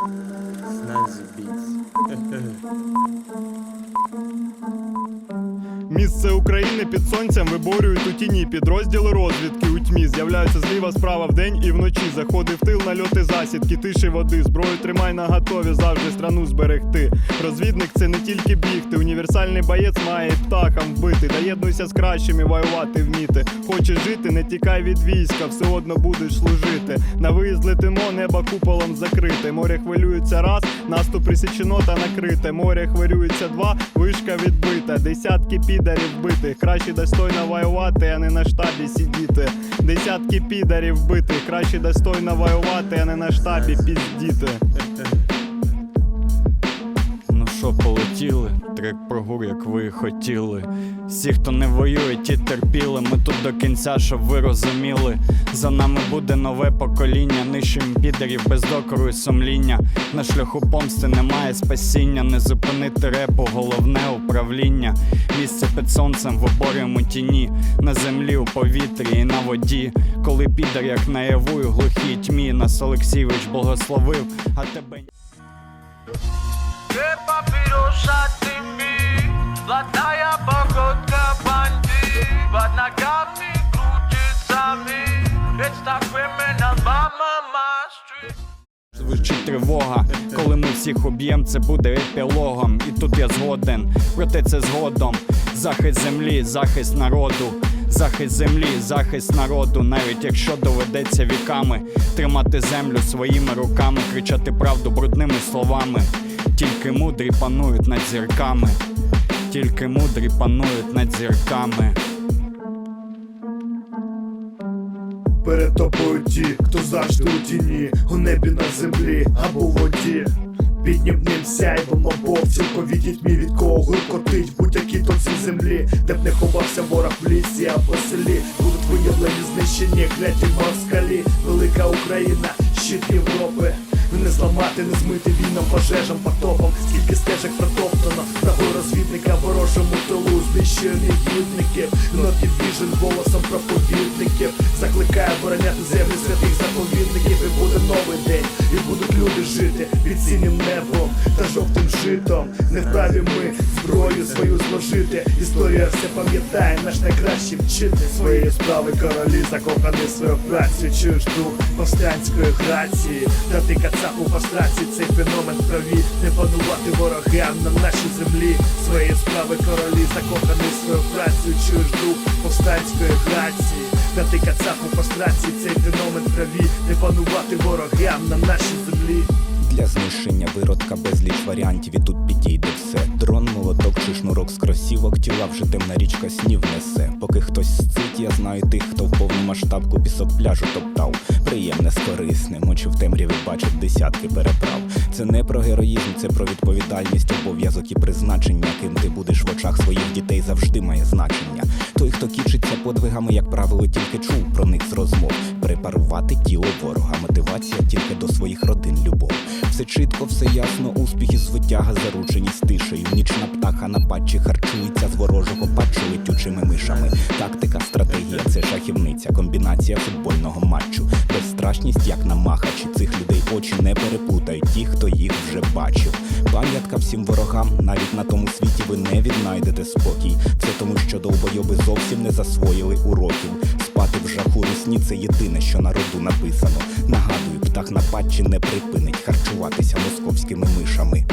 Snazzy Beats. Місце України під сонцем виборюють у тіні підрозділи розвідки у тьмі. З'являються зліва справа вдень і вночі. Заходи в тил нальоти засідки, тиші води. Зброю тримай на готові, завжди страну зберегти. Розвідник це не тільки бігти. Універсальний боєць має птахам вбити. Доєднуйся з кращими, воювати вміти. Хочеш жити, не тікай від війська, все одно будеш служити. На виїзд летимо, небо куполом закрите. Море хвилюється раз, наступ присічено та накрите. Море хвилюється два, вишка відбита. Десятки підарів битих, Краще достойно воювати, а не на штабі сидіти. Десятки підарів битих, Краще достойно воювати, а не на штабі піздіти. Що, полетіли? Трек про гур, як ви хотіли. Всі, хто не воює, ті терпіли. Ми тут до кінця, щоб ви розуміли. За нами буде нове покоління, нищим підерів без докору і сумління. На шляху помсти немає спасіння, не зупинити репу, головне управління. Місце під сонцем в оборюємо тіні, на землі, у повітрі і на воді. Коли підер, як наяву, глухій тьмі, нас Олексійович благословив, а тебе. Pochodka bandit Pod nogami kruczycami It's tak criminal mama my street Звучить тривога, коли ми всіх уб'єм, це буде епілогом. І тут я згоден, проте це згодом. Захист землі, захист народу, захист землі, захист народу, навіть якщо доведеться віками тримати землю своїми руками, кричати правду брудними словами. Тільки мудрі панують над зірками, тільки мудрі панують над зірками. Перед тобою ті, хто завжди у тіні, у небі на землі або в воді. Під небним сяйвом або в цілковітій тьмі від кого гуркотить будь-якій точці землі, де б не ховався ворог в лісі або селі, будуть виявлені знищені кляті москалі, велика Україна, щит Європи. Не зламати, не змити війнам, пожежам, потопом, скільки стежок протоптано, того розвідника ворожому тилу, знищені гідників, вновь біжен голосом проповідників, закликає обороняти землі святих заповідників, і буде новий день, і будуть люди жити під синім небом житом. Не вправі ми зброю свою зложити. Історія все пам'ятає, наш найкращий вчитель своєї справи королі, закоханий свою працю, чуєш дух повстанської грації, та ти кацапу в астрації, цей феномен в крові, не панувати ворогам на нашій землі. Своєї справи королі, закоханий свою працю, чуєш дух повстанської грації. Та ти кацапу в астрації, цей феномен в крові, не панувати ворогам на нашій землі. Для знищення виродка безліч варіантів і тут підійде все. Дрон, молоток чи шнурок з кросівок, тіла вже темна річка снів несе. Поки хтось сцить, я знаю тих, хто в повну масштабку пісок пляжу топтав. Приємне з корисним, очі в темряві бачать десятки переправ. Це не про героїзм, це про відповідальність, обов'язок і призначення. Ким ти будеш в очах своїх дітей завжди має значення. Той, хто кічиться подвигами, як правило, тільки чув про них з розмов. Препарувати тіло ворога, Все чітко, все ясно, успіхи звитяга заручені з тишею. Нічна птаха на патчі харчується з ворожого патчу летючими мишами. Тактика, стратегія це шахівниця, комбінація футбольного матчу. Безстрашність, як на махачі. Цих людей очі не переплутають ті, хто їх вже бачив. Пам'ятка всім ворогам, навіть на тому світі ви не віднайдете спокій. Все тому, що довбойоби зовсім не засвоїли уроків. Спати в жаху русні це єдине, що на роду написано. Нагадую, птах на патчі не припинить харчуватися московськими мишами.